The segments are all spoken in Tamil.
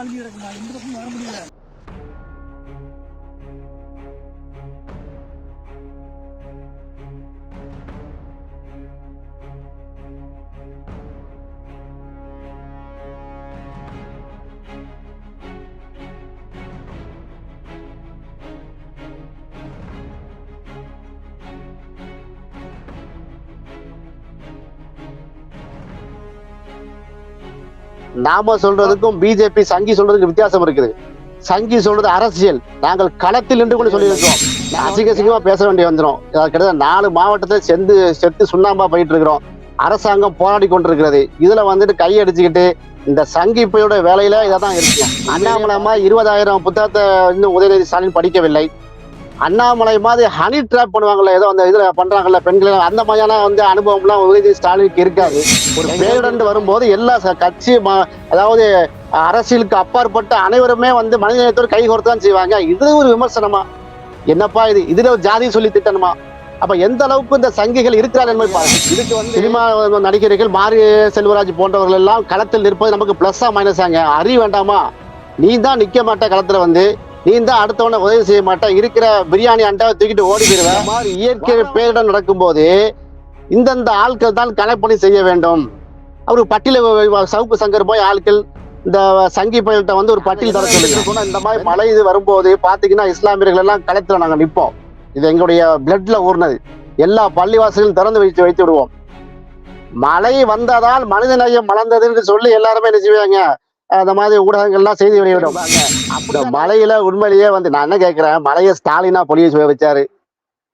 அழுகி கிடக்குமா? இந்த பக்கம் வர முடியல. நாம சொல்றதுக்கும் பிஜேபி சங்கி சொல்றதுக்கு வித்தியாசம் இருக்குது. சங்கி சொல்றது அரசியல். நாங்கள் களத்தில் நின்று கூட சொல்லியிருக்கோம் அசிங்க அசிங்கமா பேச வேண்டிய வந்துடும் கிட்டத்தட்ட நாலு மாவட்டத்தில் செந்து செத்து சுண்ணாம்பா போயிட்டு இருக்கிறோம் அரசாங்கம் போராடி கொண்டிருக்கிறது. இதுல வந்துட்டு கையடிச்சுக்கிட்டு இந்த சங்கிப்பையோட வேலையில இதான் இருக்கு. அண்ணாமலமா இருபதாயிரம் புத்தகத்தை இன்னும் உதயநிதி ஸ்டாலின் படிக்கவில்லை. அண்ணாமலை மாதிரி ஹனி ட்ராப் பண்ணுவாங்கல்ல ஏதோ அந்த இதுல பண்றாங்கல்ல பெண்களை. அந்த மாதிரியான வந்து அனுபவம்லாம் உதயநிதி ஸ்டாலினுக்கு இருக்காது. ஒரு பேரிடர் வரும்போது எல்லா கட்சி அதாவது அரசியலுக்கு அப்பாற்பட்ட அனைவருமே வந்து மனிதநேயத்தோடு கை கோர்த்து தான் செய்வாங்க. இது ஒரு விமர்சனமா? என்னப்பா இது? இதுல ஒரு ஜாதி சொல்லி திட்டணுமா? அப்ப எந்த அளவுக்கு இந்த சங்கிகள் இருக்கிறார் என்பதை பாருங்க. இதுக்கு வந்து சினிமா நடிகர்கள் மாரி செல்வராஜ் போன்றவர்கள் எல்லாம் களத்தில் நிற்பது நமக்கு பிளஸ்ஸா மைனஸாங்க அறிய வேண்டாமா? நீ தான் நிக்க மாட்ட களத்துல வந்து. நீ தான் அடுத்தவனை உதவி செய்ய மாட்ட இருக்கிற பிரியாணி அண்டாவை தூக்கிட்டு ஓடி போயிருவேன் இந்த மாதிரி இயற்கை பேரிடர் நடக்கும்போது இந்தந்த ஆட்கள் தான் கணப்பணி செய்ய வேண்டும். அவர் பட்டியல சவுக்கு சங்கர் போய் ஆட்கள் இந்த சங்கி பயல்கிட்ட வந்து ஒரு பட்டியல் தர சொல்லுங்க. இந்த மாதிரி மழை இது வரும்போது பாத்தீங்கன்னா இஸ்லாமியர்கள் எல்லாம் களத்துல நாங்க நிப்போம். இது எங்களுடைய பிளட்ல ஊர்னது. எல்லா பள்ளிவாசலும் திறந்து வைத்து வைத்து விடுவோம். மழை வந்ததால் மனிதநேயம் மலர்ந்ததுன்னு சொல்லி எல்லாருமே என்ன செய்வாங்க? அந்த மாதிரி ஊடகங்கள்லாம் செய்தி வெளியிடும். இந்த மலையில உண்மையிலேயே வந்து நான் என்ன கேட்கிறேன் மலையை ஸ்டாலினா பொழிய வச்சாரு.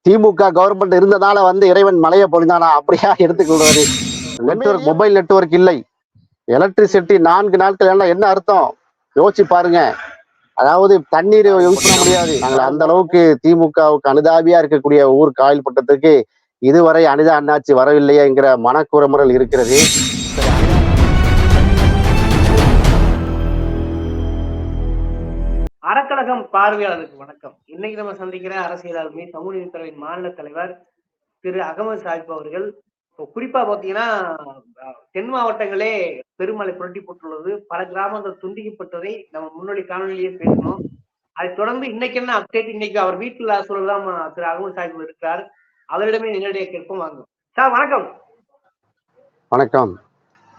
திமுக கவர்மெண்ட் இருந்ததால வந்து இறைவன் மலையை பொழிந்தானா அப்படியா எடுத்துக்கொள்வாரு நெட்வொர்க் மொபைல் நெட்வொர்க் இல்லை. எலக்ட்ரிசிட்டி நான்கு நாட்கள் என்ன என்ன அர்த்தம்? யோசிச்சு பாருங்க. அதாவது தண்ணீர் யூஸ் பண்ண முடியாது. நாங்கள் அந்த அளவுக்கு திமுகவுக்கு அனுதாபியா இருக்கக்கூடிய ஊர் காயல் பட்டத்துக்கு இதுவரை அனிதா அண்ணாச்சி வரவில்லையே என்கிற மனக்குறமுறல் இருக்கிறது. அறக்கழகம் பார்வையாளருக்கு வணக்கம். இன்னைக்கு நம்ம சந்திக்கிற அரசியல் ஆளுமை சமூக நீதித்துறையின் மாநில தலைவர் திரு அகமது சாஹிப் அவர்கள். இப்போ குறிப்பா பாத்தீங்கன்னா தென் மாவட்டங்களே பெருமழை புரட்டி போட்டுள்ளது. பல கிராமங்கள் துண்டிக்கப்பட்டதை நம்ம முன்னோடி காணொலியிலேயே பேசணும் அதை தொடர்ந்து இன்னைக்கு என்ன அப்டேட் இன்னைக்கு அவர் வீட்டுல சொல்லலாம் திரு அகமது சாஹிப் இருக்கிறார். அவரிடமே நேரடியாக கேட்போம். வாங்க. சார் வணக்கம். வணக்கம்.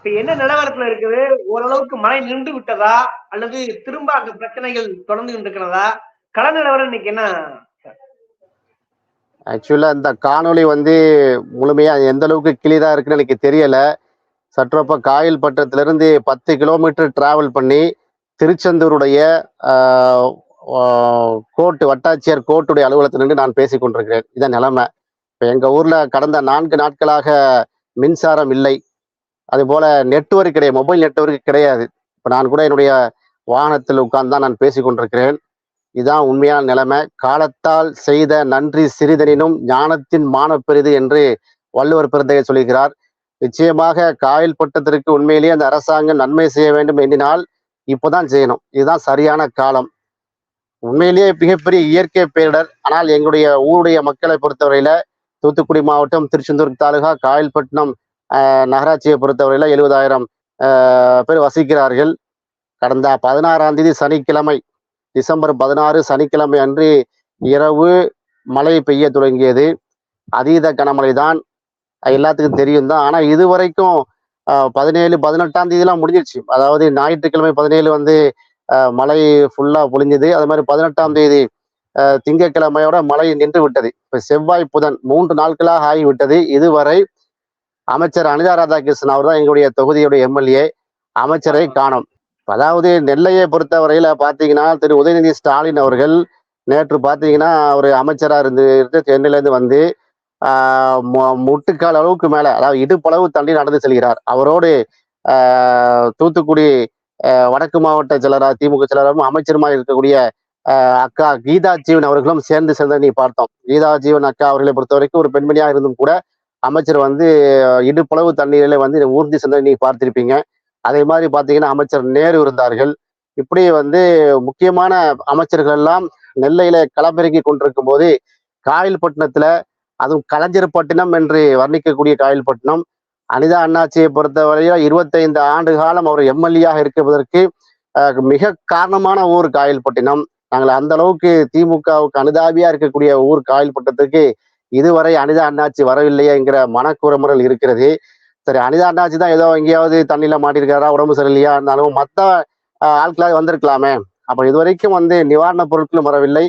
இப்ப என்ன நிலவரத்துல இருக்குது? ஓரளவுக்கு மழை நின்று விட்டதா? அல்லது திரும்ப அந்த பிரச்சனைகள் தொடர்ந்து இருக்கிறதா கள நிலவரம் இன்னைக்கு என்ன? ஆக்சுவலா இந்த காணொளி வந்து முழுமையா எந்த அளவுக்கு கிளியரா இருக்குன்னு எனக்கு தெரியல. சற்றப்ப காயல் பட்டத்திலிருந்து பத்து கிலோமீட்டர் டிராவல் பண்ணி திருச்செந்தூருடைய ஆஹ், கோர்ட் வட்டாட்சியர் கோர்ட்டுடைய அலுவலகத்திலிருந்து நான் பேசி கொண்டிருக்கிறேன் இதான் நிலைமை. இப்போ எங்கள் ஊரில் கடந்த நான்கு நாட்களாக மின்சாரம் இல்லை. அதுபோல நெட்வொர்க் கிடையாது மொபைல் நெட்வொர்க் கிடையாது. இப்போ நான் கூட என்னுடைய வாகனத்தில் உட்கார்ந்து தான் நான் பேசி கொண்டிருக்கிறேன். இதுதான் உண்மையான நிலைமை. காலத்தால் செய்த நன்றி சிறிதனினும் ஞானத்தின் மானப்பெரிது என்று வள்ளுவர் பிறந்தகை சொல்கிறார். நிச்சயமாக காயல் பட்டத்திற்கு உண்மையிலேயே அந்த அரசாங்கம் நன்மை செய்ய வேண்டும் எண்ணினால் இப்போதான் செய்யணும். இதுதான் சரியான காலம். உண்மையிலேயே மிகப்பெரிய இயற்கை பேரிடர். ஆனால் எங்களுடைய ஊருடைய மக்களை பொறுத்தவரையில தூத்துக்குடி மாவட்டம் திருச்செந்தூர் தாலுகா காயல்பட்டினம் நகராட்சியை பொறுத்தவரையில் எழுபதாயிரம் பேர் வசிக்கிறார்கள். கடந்த பதினாறாம் தேதி சனிக்கிழமை டிசம்பர் பதினாறு சனிக்கிழமை அன்று இரவு மழை பெய்ய தொடங்கியது. அதீத கனமழை தான் எல்லாத்துக்கும் தெரியும் தான். ஆனால் இதுவரைக்கும் வரைக்கும் பதினேழு பதினெட்டாம் தேதிலாம் முடிஞ்சிருச்சு. அதாவது ஞாயிற்றுக்கிழமை பதினேழு வந்து மழை ஃபுல்லாக பொழிஞ்சது. அது மாதிரி பதினெட்டாம் தேதி திங்கட்கிழமையோட மழை நின்று விட்டது இப்போ செவ்வாய் புதன் மூன்று நாட்களாக ஆகிவிட்டது. இதுவரை அமைச்சர் அனிதா ராதாகிருஷ்ணன் அவர் தான் எங்களுடைய தொகுதியுடைய எம்எல்ஏ அமைச்சரை காணோம். அதாவது நெல்லையை பொறுத்தவரையில பாத்தீங்கன்னா திரு உதயநிதி ஸ்டாலின் அவர்கள் நேற்று பாத்தீங்கன்னா அவர் அமைச்சரா இருந்து இருந்து சென்னையில இருந்து வந்து முட்டுக்கால் அளவுக்கு மேல அதாவது இடுப்பளவு தள்ளி நடந்து செல்கிறார். அவரோடு தூத்துக்குடி வடக்கு மாவட்ட செயலரா திமுக செயலரும் அமைச்சருமா இருக்கக்கூடிய அக்கா கீதா ஜீவன் அவர்களும் சேர்ந்து சென்றதை நீ பார்த்தோம். கீதா ஜீவன் அக்கா அவர்களை பொறுத்த வரைக்கும் ஒரு பெண்மணியா இருந்தும் கூட அமைச்சர் வந்து இடுப்புளவு இடுப்பளவு தண்ணீரில வந்து ஊர்தி சென்ற நீங்கள் பார்த்திருப்பீங்க. அதே மாதிரி பார்த்தீங்கன்னா அமைச்சர் நேரு இருந்தார்கள். இப்படி வந்து முக்கியமான அமைச்சர்கள் எல்லாம் நெல்லையில களமிறங்கி கொண்டிருக்கும் போது காயல்பட்டினத்துல அதுவும் கலைஞர்பட்டினம் என்று வர்ணிக்கக்கூடிய காயல்பட்டினம் அனிதா அண்ணாச்சியை பொறுத்தவரையில இருபத்தைந்து ஆண்டு காலம் அவர் எம்எல்ஏயாக இருப்பதற்கு மிக காரணமான ஊர் காயல்பட்டினம். நாங்கள் அந்த அளவுக்கு திமுகவுக்கு அனுதாபியா இருக்கக்கூடிய ஊர் காயல்பட்டத்துக்கு இதுவரை அனிதா அண்ணாச்சி வரவில்லையே என்கிற மனக்குறமுறல் இருக்கிறது. சரி அனிதா அண்ணாச்சி தான் ஏதோ எங்கேயாவது தண்ணியில மாட்டிருக்காரா உடம்பு சரியில்லையா இருந்தாலும் மற்ற ஆட்களாக வந்திருக்கலாமே. அப்ப இதுவரைக்கும் வந்து நிவாரணப் பொருட்களும் வரவில்லை.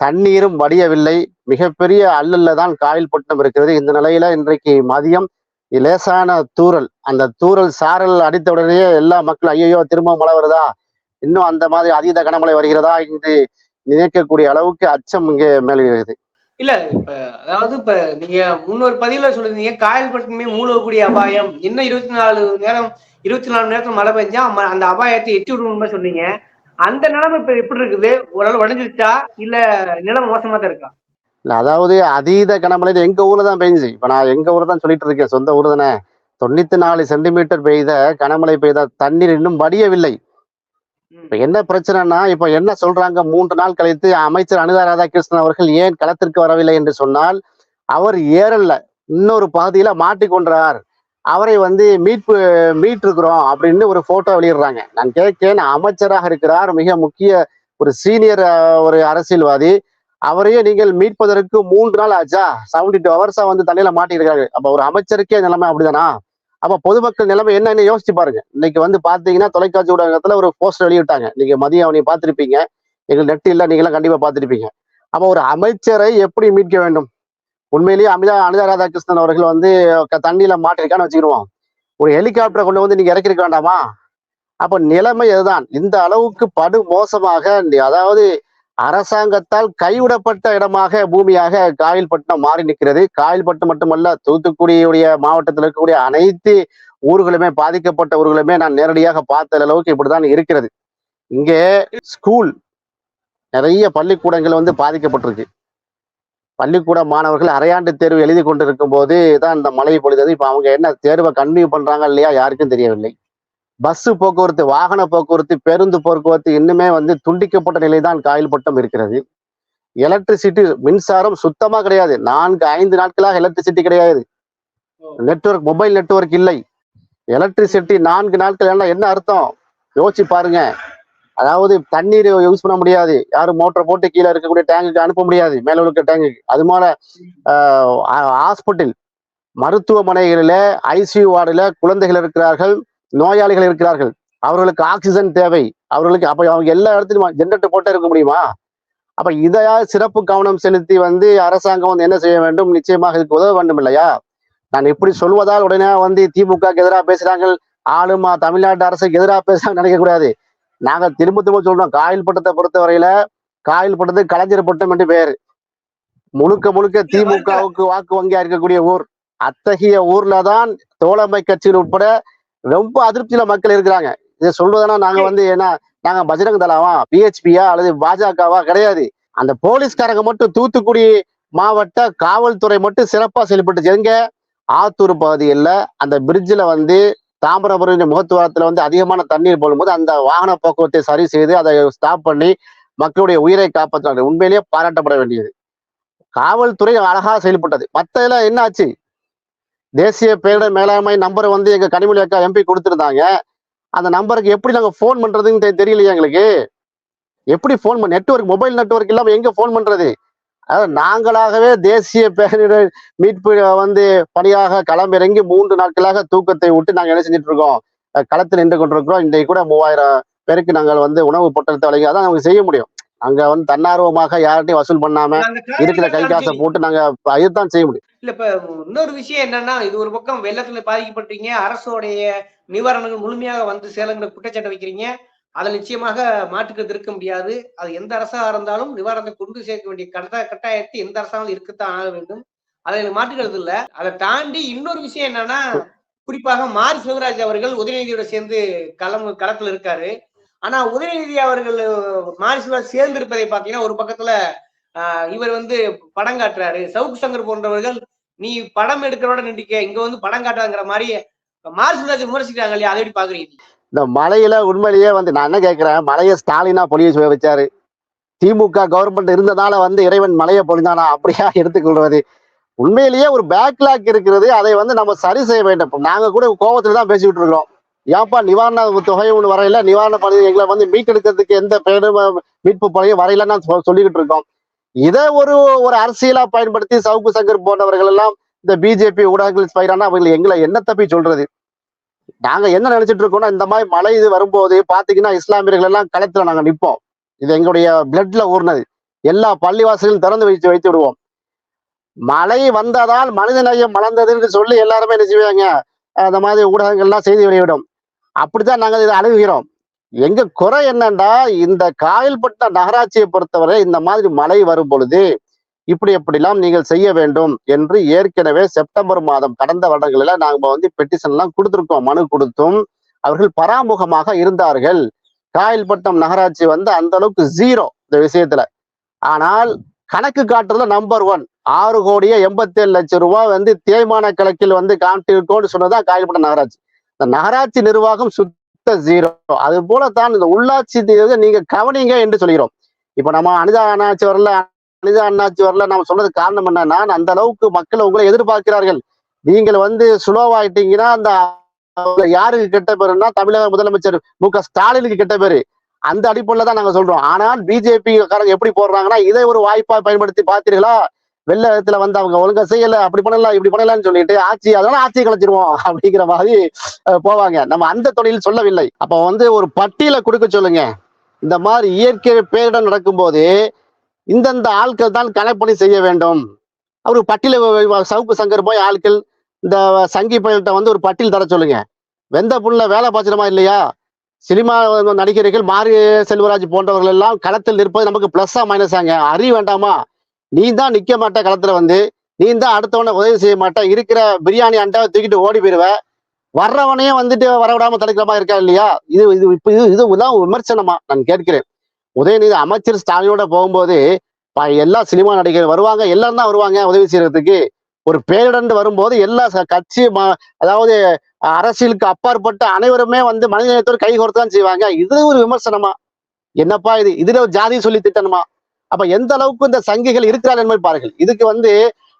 தண்ணீரும் வடியவில்லை. மிகப்பெரிய அல்லல்ல தான் காயல்பட்டினம் இருக்கிறது. இந்த நிலையில இன்றைக்கு மதியம் லேசான தூரல் அந்த தூரல் சாரல் அடித்த உடனே எல்லா மக்களும் ஐயோ திரும்ப மழை வருதா? இன்னும் அந்த மாதிரி அதீத கனமழை வருகிறதா? என்று நினைக்கக்கூடிய அளவுக்கு அச்சம் இங்கே மேலுகிறது இல்ல இப்ப அதாவது இப்ப நீங்க முன்னொரு பதிவுல சொல்லிருந்தீங்க காயல்பட்டினமே மூழ்கக்கூடிய அபாயம். இன்னும் இருபத்தி நாலு நேரம் இருபத்தி நாலு நேரத்துல மழை பெஞ்சா அந்த அபாயத்தை எட்டி விடணும்னு சொன்னீங்க. அந்த நிலைமை இப்ப எப்படி இருக்குது? ஓரளவு உடஞ்சிருச்சா இல்ல நிலைமை மோசமா தான் இருக்கா? இல்ல அதாவது அதீத கனமழை எங்க ஊர்ல தான் பெஞ்சு. இப்ப நான் எங்க ஊர்ல தான் சொல்லிட்டு இருக்கேன் சொந்த ஊர் தானே. தொண்ணூத்தி நாலு சென்டிமீட்டர் பெய்த கனமழை பெய்த தண்ணீர் இன்னும் வடியவில்லை. இப்ப என்ன பிரச்சனைனா இப்ப என்ன சொல்றாங்க? மூன்று நாள் கழித்து அமைச்சர் அனிதா ராதாகிருஷ்ணன் அவர்கள் ஏன் களத்திற்கு வரவில்லை என்று சொன்னால் அவர் ஏறல்ல. இன்னொரு பகுதியில மாட்டிக்கொண்டார் அவரை வந்து மீட்பு மீட்டிருக்கிறோம் அப்படின்னு ஒரு போட்டோ வெளியிடுறாங்க. நான் கேட்கேன் அமைச்சராக இருக்கிறார் மிக முக்கிய ஒரு சீனியர் ஒரு அரசியல்வாதி. அவரையே நீங்கள் மீட்பதற்கு மூன்று நாள் ஆச்சா? செவன்டி டூ ஹவர்ஸா வந்து தண்ணியில மாட்டிருக்காரு அப்ப ஒரு அமைச்சருக்கே நிலைமை அப்படிதானா? அப்ப பொதுமக்கள் நிலைமை என்னன்னு யோசிச்சு பாருங்க. இன்னைக்கு வந்து பாத்தீங்கன்னா தொலைக்காட்சி ஊடகத்துல ஒரு போஸ்டர் வெளியிட்டாங்க. நீங்க மதியம் அவனை பார்த்திருப்பீங்க. எங்களுக்கு நெட் இல்ல நீங்களாம் கண்டிப்பா பார்த்திருப்பீங்க. அப்ப ஒரு அமைச்சரை எப்படி மீட்க வேண்டும்? உண்மையிலேயே அமிதா அனிதா ராதாகிருஷ்ணன் அவர்கள் வந்து தண்ணியில மாட்டிருக்கான்னு வச்சுக்கிடுவோம். ஒரு ஹெலிகாப்டரை கொண்டு வந்து நீங்க இறக்கிருக்க வேண்டாமா? அப்ப நிலைமை இதுதான் இந்த அளவுக்கு படு மோசமாக அதாவது அரசாங்கத்தால் கைவிடப்பட்ட இடமாக பூமியாக காயல்பட்டினம் மாறி நிற்கிறது. காயல்பட்டினம் மட்டுமல்ல தூத்துக்குடியுடைய மாவட்டத்தில் இருக்கக்கூடிய அனைத்து ஊர்களுமே பாதிக்கப்பட்ட ஊர்களுமே நான் நேரடியாக பார்த்த அளவுக்கு இப்படிதான் இருக்கிறது. இங்கே ஸ்கூல் நிறைய பள்ளிக்கூடங்கள் வந்து பாதிக்கப்பட்டிருக்கு. பள்ளிக்கூட மாணவர்கள் அரையாண்டு தேர்வு எழுதி கொண்டிருக்கும் போது தான் இந்த மழை பொழிந்தது. இப்போ அவங்க என்ன தேர்வை கன்டினியூ பண்றாங்க இல்லையா யாருக்கும் தெரியவில்லை. பஸ் போக்குவரத்து வாகன போக்குவரத்து பேருந்து போக்குவரத்து இன்னுமே வந்து துண்டிக்கப்பட்ட நிலைதான் காயல்பட்டம் இருக்கிறது. எலக்ட்ரிசிட்டி மின்சாரம் சுத்தமாக கிடையாது. நான்கு ஐந்து நாட்களாக எலக்ட்ரிசிட்டி கிடையாது. நெட்வொர்க் மொபைல் நெட்வொர்க் இல்லை. எலக்ட்ரிசிட்டி நான்கு நாட்கள் என்ன என்ன அர்த்தம்? யோசிச்சு பாருங்க. அதாவது தண்ணீர் யூஸ் பண்ண முடியாது. யாரும் மோட்டர் போட்டு கீழே இருக்கக்கூடிய டேங்குக்கு அனுப்ப முடியாது. மேலே இருக்க டேங்குக்கு அது போல ஹாஸ்பிட்டல் மருத்துவமனைகளில் ஐசியூ வார்டில் குழந்தைகள் இருக்கிறார்கள். நோயாளிகள் இருக்கிறார்கள். அவர்களுக்கு ஆக்சிஜன் தேவை. அவர்களுக்கு அப்ப அவங்க எல்லா இடத்துலையும் ஜென்ரேட்டர் போட்டே இருக்க முடியுமா? அப்ப இதையாவது சிறப்பு கவனம் செலுத்தி வந்து அரசாங்கம் வந்து என்ன செய்ய வேண்டும்? நிச்சயமாக இதுக்கு உதவ வேண்டும் இல்லையா? நான் இப்படி சொல்வதால் உடனே வந்து திமுகக்கு எதிராக பேசுறாங்க ஆளுமா தமிழ்நாட்டு அரசுக்கு எதிராக பேசுறாங்க நினைக்க கூடாது. நாங்க திரும்ப திரும்ப சொல்றோம். காயில் பட்டத்தை பொறுத்தவரையில காயில் பட்டது கலைஞர் பட்டம் என்று பேரு முழுக்க முழுக்க திமுகவுக்கு வாக்கு வங்கியா இருக்கக்கூடிய ஊர். அத்தகைய ஊர்ல தான் தோழமை கட்சியில் உட்பட ரொம்ப அதிருப்தியில மக்கள் இருக்கிறாங்க. இதை சொல்றதுனா நாங்க வந்து ஏன்னா நாங்க பஜரங் தலாவா பிஹெச்பியா அல்லது பாஜகவா கிடையாது. அந்த போலீஸ்காரங்க மட்டும் தூத்துக்குடி மாவட்ட காவல்துறை மட்டும் சிறப்பா செயல்பட்டுச்சு. எங்க? ஆத்தூர் பகுதியில் அந்த பிரிட்ஜில் வந்து தாமிரபுரம் முகத்துவாரத்தில் வந்து அதிகமான தண்ணீர் போடும்போது அந்த வாகன போக்குவரத்தை சரி செய்து அதை ஸ்டாப் பண்ணி மக்களுடைய உயிரை காப்பாற்ற உண்மையிலேயே பாராட்டப்பட வேண்டியது. காவல்துறை அழகாக செயல்பட்டது. மற்ற எல்லாம் என்ன ஆச்சு தேசிய பேரிடர் மேலாண்மை நம்பர் வந்து எங்க கனிமொழி அக்கா எம்பி கொடுத்துருந்தாங்க. அந்த நம்பருக்கு எப்படி நாங்க ஃபோன் பண்றதுன்னு தெ- தெரியலையா எங்களுக்கு? எப்படி ஃபோன் பண்ண நெட்வொர்க் மொபைல் நெட்வொர்க் இல்லாம எங்க ஃபோன் பண்றது? அதாவது நாங்களாகவே தேசிய பேரிடர் மீட்பு வந்து பணியாக களமிறங்கி மூன்று நாட்களாக தூக்கத்தை விட்டு நாங்க என்ன செஞ்சுட்டு இருக்கோம் களத்தில் நின்று கொண்டிருக்கிறோம். இன்றைக்கு கூட மூவாயிரம் பேருக்கு நாங்கள் வந்து உணவு பொட்டலத்தை வழங்கி அதான் நமக்கு செய்ய முடியும். அங்க வந்து தன்னார்வமாக யார்கிட்டையும் வசூல் பண்ணாம இருக்கிற கை காசை போட்டு நாங்க இதுதான் செய்ய முடியும். இல்ல இப்ப இன்னொரு விஷயம் என்னன்னா இது ஒரு பக்கம் வெள்ளத்துல பாதிக்கப்பட்டீங்க அரசோடைய நிவாரணங்கள் முழுமையாக வந்து சேலங்கிற குற்றச்சாட்டை வைக்கிறீங்க. அதை நிச்சயமாக மாற்றுக்கிறது இருக்க முடியாது. அது எந்த அரசாக இருந்தாலும் நிவாரணத்தை கொண்டு சேர்க்க வேண்டிய கட்ட கட்டாயத்தை எந்த அரசாங்கம் இருக்கத்தான் ஆக வேண்டும். அதை எனக்கு மாற்றுக்கிறது இல்ல. அதை தாண்டி இன்னொரு விஷயம் என்னன்னா குறிப்பாக மாரி சிவராஜ் அவர்கள் உதயநிதியோட சேர்ந்து களம் களத்துல இருக்காரு. ஆனா உதயநிதி அவர்கள் மாரிசுவா சேர்ந்து இருப்பதை பாத்தீங்கன்னா ஒரு பக்கத்துல ஆஹ் இவர் வந்து படம் காட்டுறாரு. சவுக் சங்கர் போன்றவர்கள் நீ படம் எடுக்கிறோட நின்றுக்க இங்க வந்து படம் காட்டாங்கிற மாதிரி மார்சிராஜ் விமர்சிக்கிறாங்க இல்லையா? அதை எப்படி பாக்குறீங்க இந்த மலையில உண்மையிலேயே வந்து நான் என்ன கேட்கிறேன்? மலையை ஸ்டாலினா பொழிய சுவை வச்சாரு. திமுக கவர்மெண்ட் இருந்ததால வந்து இறைவன் மலையை பொழிந்தானா? அப்படியா எடுத்துக்கொள்வது. உண்மையிலேயே ஒரு பேக்லாக் இருக்கிறது. அதை வந்து நம்ம சரி செய்ய வேண்டும். நாங்க கூட கோபத்துல தான் பேசிக்கிட்டு இருக்கிறோம். ஏன்பா நிவாரண தொகை ஒன்று வரையில. நிவாரண பணி எங்களை வந்து மீட்டெடுக்கிறதுக்கு எந்த பேரும் மீட்பு பணியும் வரையிலன்னு நான் சொல்லிக்கிட்டு இருக்கோம். இதை ஒரு ஒரு அரசியலா பயன்படுத்தி சவுக்கு சங்கர் போன்றவர்கள் எல்லாம் இந்த பிஜேபி ஊடகங்கள் பயிரானா அவர்கள் எங்களை என்ன தப்பி சொல்றது? நாங்க என்ன நினைச்சிட்டு இருக்கோம்னா இந்த மாதிரி மழை இது வரும்போது பாத்தீங்கன்னா இஸ்லாமியர்கள் எல்லாம் களத்துல நாங்க நிப்போம். இது எங்களுடைய பிளட்ல ஊர்னது. எல்லா பள்ளிவாசலும் திறந்து வைத்து வைத்து விடுவோம். மழை வந்ததால் மனிதநேயம் மலர்ந்ததுன்னு சொல்லி எல்லாருமே என்ன செய்வாங்க? அந்த மாதிரி ஊடகங்கள்லாம் செய்தி வெளியிடும். அப்படித்தான் நாங்கள் இதை அணுகுகிறோம். எங்க குறை என்னன்னா இந்த காயல்பட்ட நகராட்சியை பொறுத்தவரை இந்த மாதிரி மழை வரும் பொழுது இப்படி எப்படிலாம் நீங்கள் செய்ய வேண்டும் என்று ஏற்கனவே செப்டம்பர் மாதம் கடந்த வருடங்களில் நாங்கள் வந்து பெட்டிஷன் எல்லாம் கொடுத்துருக்கோம் மனு கொடுத்தும். அவர்கள் பராமுகமாக இருந்தார்கள். காயல்பட்டம் நகராட்சி வந்து அந்த அளவுக்கு ஜீரோ இந்த விஷயத்துல. ஆனால் கணக்கு காட்டுறதுல நம்பர் ஒன் ஆறு கோடியே எண்பத்தி ஏழு லட்சம் ரூபாய் வந்து தேய்மான கணக்கில் வந்து காட்டியிருக்கோம்னு சொன்னதான் காயல்பட்டம் நகராட்சி. இந்த நகராட்சி நிர்வாகம் சுத்த ஜீரோ அது போல தான் இந்த உள்ளாட்சி நீங்க கவனிங்க என்று சொல்கிறோம். இப்ப நம்ம அனிதா அண்ணாச்சி வரல அனிதா அண்ணாச்சி வரல நம்ம சொன்னது காரணம் என்னன்னா அந்த அளவுக்கு மக்கள் உங்களை எதிர்பார்க்கிறார்கள். நீங்கள் வந்து சுலோவாயிட்டீங்கன்னா அந்த யாருக்கு கெட்ட பேருன்னா தமிழக முதலமைச்சர் மு க ஸ்டாலினுக்கு கெட்ட பேரு. அந்த அடிப்படையில தான் நாங்க சொல்றோம். ஆனால் பிஜேபி காரங்க எப்படி போடுறாங்கன்னா இதை ஒரு வாய்ப்பா பயன்படுத்தி பார்த்தீர்களா? வெள்ளத்துல வந்து அவங்க ஒழுங்கா செய்யல அப்படி பண்ணலாம் இப்படி பண்ணலாம்னு சொல்லிட்டு ஆட்சி அதனால ஆட்சியை கலைச்சிருவோம் அப்படிங்கிற மாதிரி போவாங்க. நம்ம அந்த தொழில் சொல்லவில்லை. அப்ப வந்து ஒரு பட்டியலை கொடுக்க சொல்லுங்க. இந்த மாதிரி இயற்கை பேரிடம் நடக்கும்போது இந்தந்த ஆட்கள் தான் கணப்பணி செய்ய வேண்டும். அவரு பட்டியல சவுக்கு சங்கர் போய் ஆட்கள் இந்த சங்கி பயல்கிட்ட வந்து ஒரு பட்டியல் தர சொல்லுங்க. வெந்த புல்ல வேலை பாய்ச்சணுமா இல்லையா? சினிமா நடிகர்கள் மாரி செல்வராஜ் போன்றவர்கள் எல்லாம் களத்தில் நிற்பது நமக்கு பிளஸ்ஸா மைனஸாங்க அறிய வேண்டாமா? நீ தான் நிக்க மாட்ட களத்துல வந்து. நீ தான் அடுத்தவனை உதவி செய்ய மாட்ட. இருக்கிற பிரியாணி அண்டாவை தூக்கிட்டு ஓடி போயிருவ வர்றவனையும் வந்துட்டு வரவிடாம தடுக்கிற மாதிரி இருக்கா இல்லையா? இது இது இப்ப இது இதுதான் விமர்சனமா நான் கேட்கிறேன். உதயநிதி அமைச்சர் ஸ்டாலினோட போகும்போது எல்லா சினிமா நடிகர் வருவாங்க. எல்லாரும் தான் வருவாங்க உதவி செய்யறதுக்கு. ஒரு பேரிடண்டு வரும்போது எல்லா கட்சி அதாவது அரசியலுக்கு அப்பாற்பட்ட அனைவருமே வந்து மனிதநேயத்தோடு கை கோர்த்து தான் செய்வாங்க. இது ஒரு விமர்சனமா? என்னப்பா இது? இதுல ஒரு ஜாதி சொல்லி திட்டணுமா? அப்ப எந்த அளவுக்கு இந்த சங்கிகள் இருக்கிறார் என்பதை பாருங்கள். இதுக்கு வந்து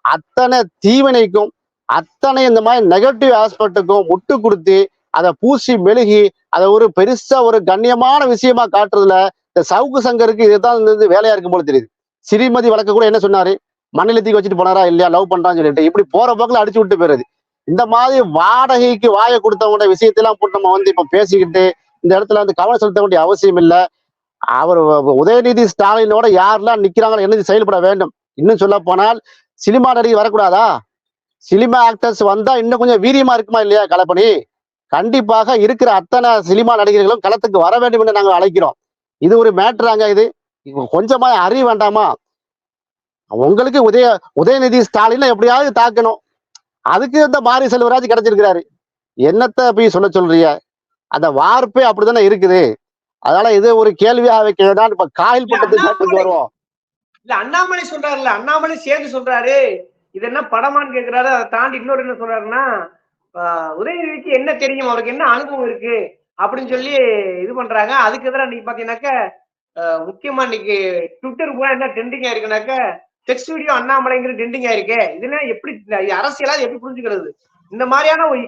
அத்தனை தீவினைக்கும் அத்தனை இந்த மாதிரி நெகட்டிவ் ஆஸ்பெக்டுக்கும் முட்டு கொடுத்து அதை பூசி மெழுகி அதை ஒரு பெருசா ஒரு கண்ணியமான விஷயமா காட்டுறதுல இந்த சவுக்கு சங்கருக்கு இதுதான் வந்து வேலையா இருக்கும் போல தெரியுது. ஸ்ரீமதி வழக்கு கூட என்ன சொன்னாரு? மண்ணிலத்துக்கு வச்சுட்டு போனாரா இல்லையா? லவ் பண்றான்னு சொல்லிட்டு. இப்படி போற போக்கில் அடிச்சு விட்டு போயிருது இந்த மாதிரி வாடகைக்கு வாயை கொடுத்தவங்க விஷயத்தெல்லாம் போட்டு நம்ம வந்து இப்ப பேசிக்கிட்டு இந்த இடத்துல வந்து கவனம் செலுத்த வேண்டிய அவசியம் இல்லை. அவர் உதயநிதி ஸ்டாலினோட யாரெல்லாம் நிக்கிறாங்களோ என்ன செயல்பட வேண்டும்? இன்னும் சொல்ல போனால் சினிமா நடிகை வரக்கூடாதா? சினிமா ஆக்டர்ஸ் வந்தா இன்னும் கொஞ்சம் வீரியமா இருக்குமா இல்லையா கலப்பணி? கண்டிப்பாக இருக்கிற அத்தனை சினிமா நடிகர்களும் களத்துக்கு வர வேண்டும் என்று நாங்கள் அழைக்கிறோம். இது ஒரு மேட்ராங்க இது. இது கொஞ்சமா அறிய வேண்டாமா? உங்களுக்கு உதய உதயநிதி ஸ்டாலின் எப்படியாவது தாக்கணும். அதுக்கு இந்த மாரி செல்வராஜ் கிடைச்சிருக்கிறாரு. என்னத்த போய் சொல்ல சொல்றிய அந்த வார்ப்பே அப்படித்தானே இருக்குது. அதனால இது ஒரு கேள்வியாக வைக்கிறதான் இப்ப காயில் பட்டத்துக்கு வருவோம். இல்ல அண்ணாமலை சொல்றாருல்ல அண்ணாமலை சேர்ந்து சொல்றாரு. இது என்ன படமான்னு கேக்குறாரு அதை தாண்டி இன்னொரு என்ன சொல்றாருன்னா உதயநிதிக்கு என்ன தெரியும்? அவருக்கு என்ன அனுபவம் இருக்கு? அப்படின்னு சொல்லி இது பண்றாங்க. அதுக்கு எதிராக இன்னைக்கு பாத்தீங்கன்னாக்க முக்கியமா இன்னைக்கு ட்விட்டர் பூரா என்ன ட்ரெண்டிங் ஆயிருக்குனாக்க செக்ஸ் வீடியோ அண்ணாமலைங்கிற ட்ரெண்டிங் ஆயிருக்கு இதுனா எப்படி அரசியலா எப்படி புரிஞ்சுக்கிறது? இந்த மாதிரியான ஒரு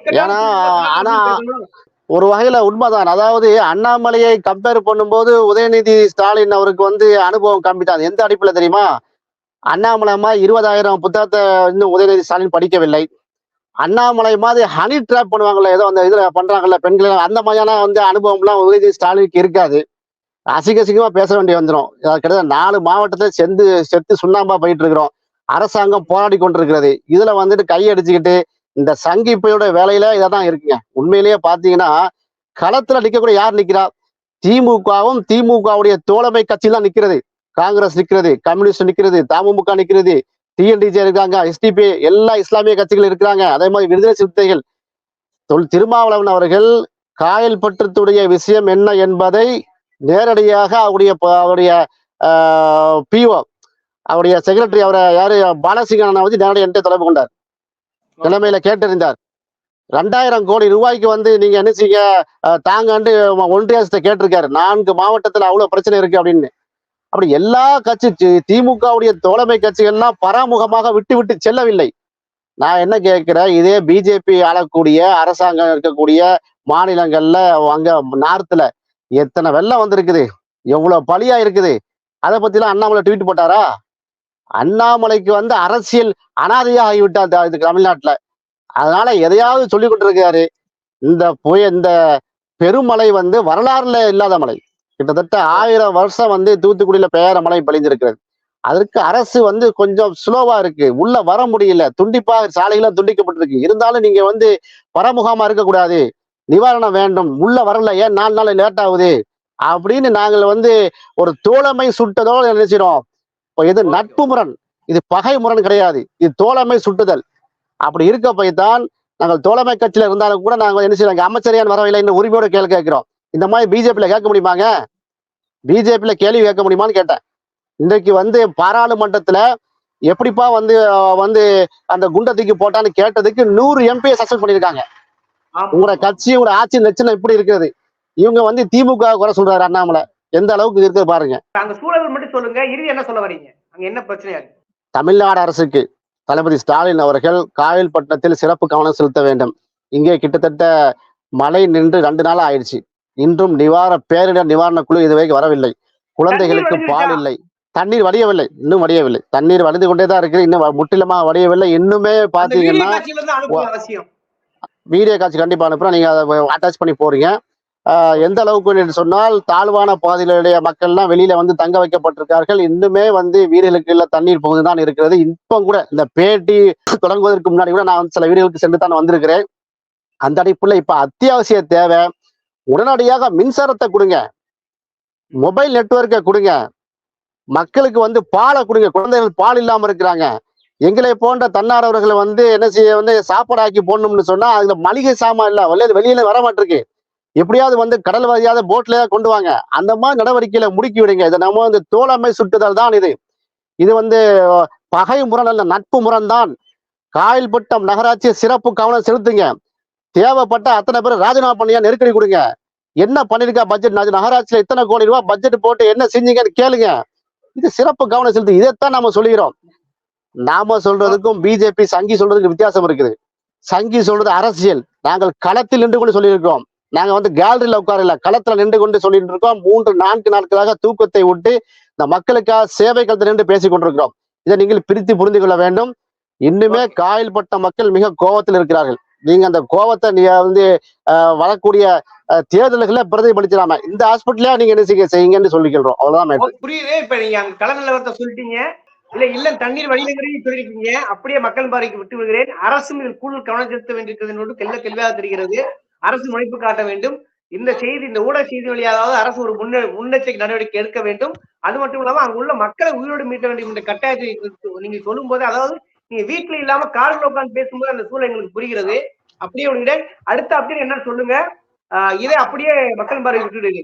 ஒரு வகையில உண்மைதான். அதாவது அண்ணாமலையை கம்பேர் பண்ணும்போது உதயநிதி ஸ்டாலின் அவருக்கு வந்து அனுபவம் கம்மி எந்த அடிப்பில் தெரியுமா? அண்ணாமலைமா இருபதாயிரம் புத்தகத்தை இன்னும் உதயநிதி ஸ்டாலின் படிக்கவில்லை. அண்ணாமலை மாதிரி ஹனி ட்ராப் பண்ணுவாங்கல்ல ஏதோ அந்த இதுல பண்றாங்கல்ல பெண்கள் அந்த மாதிரியான வந்து அனுபவம்லாம் உதயநிதி ஸ்டாலினுக்கு இருக்காது. அசிங்க அசிங்கமா பேச வேண்டி வந்துடும் கிட்டத்தட்ட நாலு மாவட்டத்துல செந்து செத்து சுண்ணாம்பா போயிட்டு இருக்கிறோம். அரசாங்கம் போராடி கொண்டிருக்கிறது. இதுல வந்துட்டு கையடிச்சுக்கிட்டு இந்த சங்கிப்பையோட வேலையில இதான் இருக்குங்க. உண்மையிலேயே பாத்தீங்கன்னா களத்துல நிக்கக்கூடிய யார் நிக்கிறா? திமுகவும் திமுகவுடைய தோழமை கட்சி தான் நிக்கிறது. காங்கிரஸ் நிக்கிறது கம்யூனிஸ்ட் நிக்கிறது தமுமுக நிக்கிறது டிஎன்டிஜே இருக்காங்க எஸ்டிபி எல்லா இஸ்லாமிய கட்சிகள் இருக்கிறாங்க. அதே மாதிரி விடுதலை சிறுத்தைகள். தொல் திருமாவளவன் அவர்கள் காயல் பற்றத்துடைய விஷயம் என்ன என்பதை நேரடியாக அவருடைய அவருடைய பிஓ அவருடைய செக்ரட்டரி அவரை யாரு? பாலசிங்கனை வந்து நேரடியாக என்கிட்ட தொடர்பு கொண்டார். நிலைமையில கேட்டறிந்தார். ரெண்டாயிரம் கோடி ரூபாய்க்கு வந்து நீங்க என்ன செய்ய தாங்கன்னு ஒன்றிய கேட்டிருக்காரு. நான்கு மாவட்டத்துல அவ்வளவு பிரச்சனை இருக்கு அப்படின்னு. அப்படி எல்லா கட்சி திமுகவுடைய தோழமை கட்சிகள்லாம் பராமுகமாக விட்டு விட்டு செல்லவில்லை. நான் என்ன கேட்கிறேன்? இதே பிஜேபி ஆளக்கூடிய அரசாங்கம் இருக்கக்கூடிய மாநிலங்கள்ல அங்க நார்த்ல எத்தனை வெள்ளம் வந்திருக்குது? எவ்வளவு பலியா இருக்குது? அதை பத்திலாம் அண்ணாமலை ட்வீட் போட்டாரா? அண்ணாமலைக்கு வந்து அரசியல் அனாதையா ஆகிவிட்டார் த- இது தமிழ்நாட்டுல. அதனால எதையாவது சொல்லி கொண்டிருக்காரு இந்த புய இந்த பெருமலை வந்து வரலாறுல இல்லாத மலை. கிட்டத்தட்ட ஆயிரம் வருஷம் வந்து தூத்துக்குடியில பெயர மலை பழிஞ்சிருக்கிறது அதற்கு அரசு வந்து கொஞ்சம் ஸ்லோவா இருக்கு. உள்ள வர முடியல. துண்டிப்பா சாலைகளும் துண்டிக்கப்பட்டிருக்கு. இருந்தாலும் நீங்க வந்து பரமுகாமா இருக்கக்கூடாது. நிவாரணம் வேண்டும். உள்ள வரல. ஏன் நாலு நாள் லேட் ஆகுது? அப்படின்னு நாங்கள் வந்து ஒரு தோழமை சுட்டதோடு நினைச்சிடும் இப்போ இது நட்பு முரண். இது பகை முரண் கிடையாது. இது தோழமை சுட்டுதல். அப்படி இருக்க போய்தான் நாங்கள் தோழமை கட்சியில இருந்தாலும் கூட நாங்கள் என்ன செய்யறோம்? அமைச்சரையான் வரவில்லை என்று உரிமையோட கேள்வி கேட்கிறோம். இந்த மாதிரி பிஜேபியில கேட்க முடியுமாங்க? பிஜேபியில கேள்வி கேட்க முடியுமான்னு கேட்டேன். இன்றைக்கு வந்து பாராளுமன்றத்துல எப்படிப்பா வந்து வந்து அந்த குண்டை தூக்கி போட்டான்னு கேட்டதுக்கு நூறு எம்பியை சஸ்பெண்ட் பண்ணியிருக்காங்க. உங்களோட கட்சி உங்களோட ஆட்சி லட்சணம் இப்படி இருக்கிறது. இவங்க வந்து திமுக குறை சொல்றாரு அண்ணாமலை. எந்த அளவுக்கு இருக்குது பாருங்க. அங்க சூழல் மட்டும் சொல்லுங்க. இறுதி என்ன சொல்ல வரீங்க? அங்க என்ன பிரச்சனையா இருக்கு? தமிழ்நாடு அரசுக்கு தளபதி ஸ்டாலின் அவர்கள் காயல்பட்டினத்தில் சிறப்பு கவனம் செலுத்த வேண்டும். இங்கே கிட்டத்தட்ட மழை நின்று ரெண்டு நாள் ஆயிடுச்சு. இன்றும் நிவாரண பேரிடர் நிவாரண குழு இதுவரைக்கும் வரவில்லை. குழந்தைகளுக்கு பால்? இல்லை. தண்ணீர் வடியவில்லை. இன்னும் வடியவில்லை. தண்ணீர் வடிந்து கொண்டே தான் இருக்கு இன்னும் முற்றிலுமா வடியவில்லை. இன்னுமே அந்த பாத்தீங்கன்னா வீடியோ காட்சி கண்டிப்பா அனுப்புறோம். நீங்க அதை அட்டாச் பண்ணி போறீங்க. எந்த அளவுக்கு என்று சொன்னால் தாழ்வான பாதையிலுடைய மக்கள்லாம் வெளியில வந்து தங்க வைக்கப்பட்டிருக்கார்கள். இன்னுமே வந்து வீடுகளுக்கு இல்ல தண்ணீர் பகுதி தான் இருக்கிறது. இப்போ கூட இந்த பேட்டி தொடங்குவதற்கு முன்னாடி கூட நான் வந்து சில வீடுகளுக்கு சென்று தான் வந்திருக்கிறேன். அந்த அடிப்புல இப்ப அத்தியாவசிய தேவை. உடனடியாக மின்சாரத்தை கொடுங்க. மொபைல் நெட்வொர்க்கை கொடுங்க. மக்களுக்கு வந்து பாலை கொடுங்க. குழந்தைகள் பால் இல்லாம இருக்கிறாங்க. எங்களை போன்ற தன்னார்வர்களை வந்து என்ன செய்ய வந்து சாப்பாடு ஆக்கி போடணும்னு சொன்னா அதுல மளிகை சாமான் இல்ல. வெளியில வர மாட்டிருக்கு. எப்படியாவது வந்து கடல் வழியாத போட்ல கொண்டு வாங்க. அந்த மாதிரி நடவடிக்கையில முடுக்கி விடுங்க. இதை நம்ம வந்து தோழமை சுட்டுதல் தான் இது. இது வந்து பகை முரண் அல்ல நட்பு முரண் தான். காயல்பட்டம் நகராட்சி சிறப்பு கவனம் செலுத்துங்க. தேவைப்பட்ட அத்தனை பேர் ராஜினாமா பண்ணியா நெருக்கடி கொடுங்க. என்ன பண்ணிருக்கா பட்ஜெட் நகராட்சியில இத்தனை கோடி ரூபாய் பட்ஜெட் போட்டு என்ன செஞ்சீங்கன்னு கேளுங்க. இது சிறப்பு கவனம் செலுத்து. இதைத்தான் நாம சொல்லுகிறோம். நாம சொல்றதுக்கும் பிஜேபி சங்கி சொல்றதுக்கு வித்தியாசம் இருக்குது. சங்கி சொல்றது அரசியல். நாங்கள் களத்தில் நின்று கொண்டு சொல்லியிருக்கிறோம். நாங்க வந்து கேலரியில உட்காரல களத்துல நின்று கொண்டு சொல்லிட்டு இருக்கோம். மூன்று நான்கு நாட்களாக தூக்கத்தை விட்டு இந்த மக்களுக்காக சேவைகள் நின்று பேசிக் கொண்டிருக்கிறோம். இதை நீங்கள் பிரித்து புரிந்து கொள்ள வேண்டும். இன்னுமே காயல்பட்ட மக்கள் மிக கோபத்தில் இருக்கிறார்கள். நீங்க அந்த கோபத்தை நீங்க வந்து வரக்கூடிய தேர்தல்களை பிரதிபலிச்சிடாம இந்த ஹாஸ்பிட்டலே நீங்க என்ன செய்ய செய்யுங்கன்னு சொல்லிக்கிறோம் அவ்வளவுதான் புரியுது. இப்ப நீங்க அங்க கள நிலவரத்தை சொல்லிட்டீங்க. இல்ல இல்ல தண்ணீர் வழியிலங்கிறதையும் சொல்லியிருக்கீங்க. அப்படியே மக்கள் பாறைக்கு விட்டு விடுகிறேன். அரசும் இதில் கூடுதல் கவனம் செலுத்த வேண்டியிருக்கிறது தெல்ல தெளிவாக தெரிகிறது. அரசு முனைப்பு காட்ட வேண்டும். இந்த செய்தி இந்த ஊடக செய்தி வழியாவது அரசு ஒரு முன்ன முன்னெச்சரிக்கை நடவடிக்கை எடுக்க வேண்டும். அது மட்டும் இல்லாம அங்க உள்ள மக்களை உயிரோடு மீட்ட வேண்டும் என்ற கட்டாயத்தை நீங்க சொல்லும் போது அதாவது நீங்க வீட்டுல இல்லாம கால உட்கார்ந்து பேசும்போது அந்த சூழல் எங்களுக்கு புரிகிறது. அப்படியே விடுங்க அடுத்த அப்படின்னு என்ன சொல்லுங்க. இதை அப்படியே மக்கள் பார்வை விட்டுடுங்க.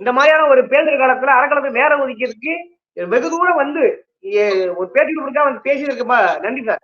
இந்த மாதிரியான ஒரு பேரிடர் காலத்துல அறக்கலத்தை நேரம் ஒதுக்கிறதுக்கு வெகு தூரம் வந்து ஒரு பேட்டி கொடுக்கா வந்து பேசியிருக்கப்பா நன்றி சார்.